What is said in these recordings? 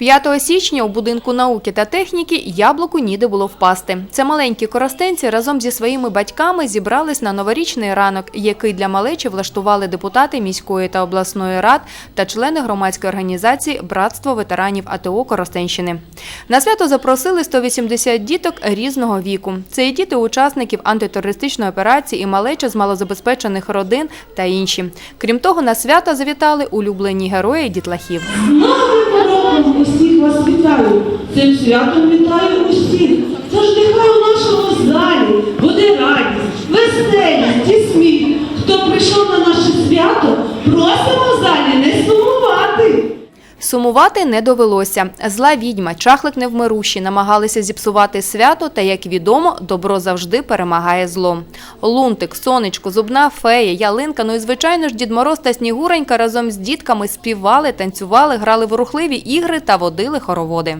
5 січня у будинку науки та техніки яблуку ніде було впасти. Це маленькі коростенці разом зі своїми батьками зібрались на новорічний ранок, який для малечі влаштували депутати міської та обласної рад та члени громадської організації Братство ветеранів АТО Коростенщини. На свято запросили 180 діток різного віку. Це і діти учасників антитерористичної операції, і малеча з малозабезпечених родин та інші. Крім того, на свято завітали улюблені герої дітлахів. Роком усіх вас вітаю. Цим святом вітаю усіх. Тож нехай у нашому залі буде радість, веселість і сміх. Хто прийшов на наше свято, просимо в залі не сумувати. Сумувати не довелося. Зла відьма, чахлик невмируші, намагалися зіпсувати свято, та, як відомо, добро завжди перемагає зло. Лунтик, сонечко, зубна фея, ялинка, ну і звичайно ж Дід Мороз та Снігуренька разом з дітками співали, танцювали, грали в рухливі ігри та водили хороводи.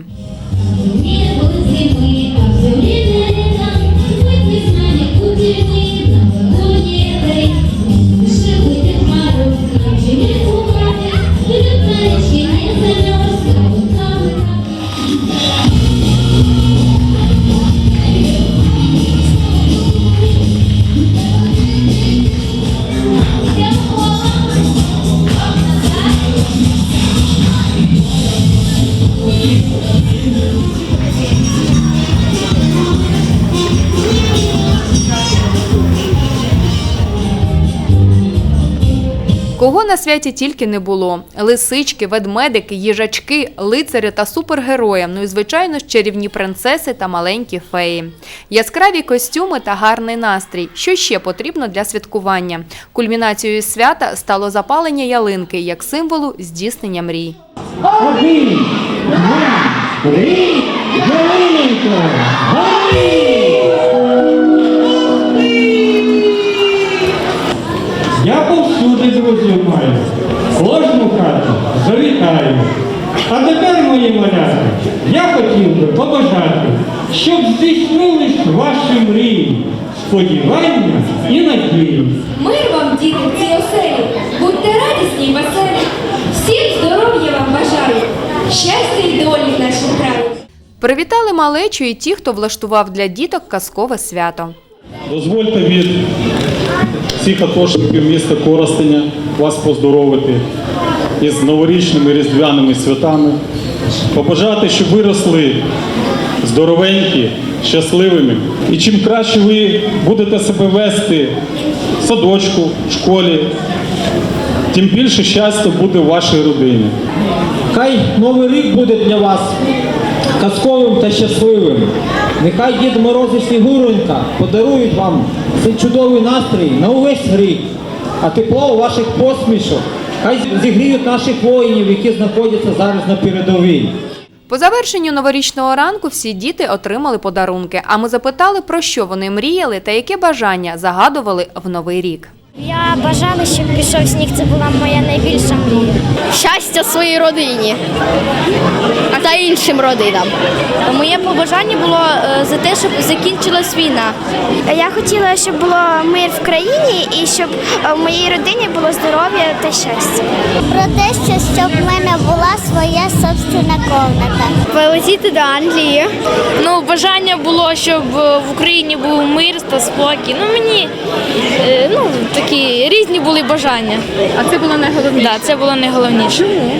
Кого на святі тільки не було: лисички, ведмедики, їжачки, лицарі та супергерої. Ну і звичайно ж чарівні принцеси та маленькі феї. Яскраві костюми та гарний настрій. Що ще потрібно для святкування? Кульмінацією свята стало запалення ялинки як символу здійснення мрій. Один, два, три, ялинко, повсюди друзів маю, кожну хату завітаю. А тепер, мої малята, я хотів би побажати, щоб здійснились ваші мрії, сподівання і надії. Мир вам, діти, в цій оселі, будьте радісні й веселі. Всім здоров'я вам бажаю, щастя й долі в нашому краї. Привітали малечу і ті, хто влаштував для діток казкове свято. Дозвольте від всіх атошників міста Коростеня вас поздоровити із новорічними різдвяними святами, побажати, щоб ви росли здоровенькі, щасливими. І чим краще ви будете себе вести в садочку, в школі, тим більше щастя буде в вашій родині. Хай новий рік буде для вас казковим та щасливим. Нехай Дід Мороз і Снігуронька подарують вам цей чудовий настрій на увесь рік, а тепло у ваших посмішок. Хай зігріють наших воїнів, які знаходяться зараз на передовій. По завершенню новорічного ранку всі діти отримали подарунки. А ми запитали, про що вони мріяли та яке бажання загадували в новий рік. Я бажала, щоб пішов сніг. Це була моя найбільша мрія. щастя своїй родині та іншим родинам. Моє побажання було е, за те, щоб закінчилась війна. Я хотіла, щоб було мир в країні і щоб е, в моїй родині було здоров'я та щастя. Про те, що щоб в мене була своя собственна комната. Полетіти до Англії. Ну, бажання було, щоб е, в Україні був мир та спокій. Ну, мені ну, такі різні були бажання. А це було найголовніше. Так, це було найголовніше. Чому?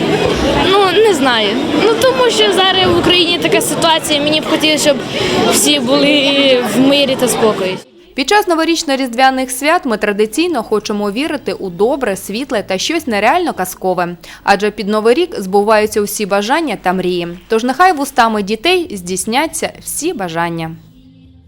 Ну, не знаю. Ну, тому що зараз в Україні така ситуація, мені б хотілося, щоб всі були в мирі та спокої. Під час новорічно-різдвяних свят ми традиційно хочемо вірити у добре, світле та щось нереально казкове. Адже під новий рік збуваються усі бажання та мрії. Тож нехай вустами дітей здійсняться всі бажання.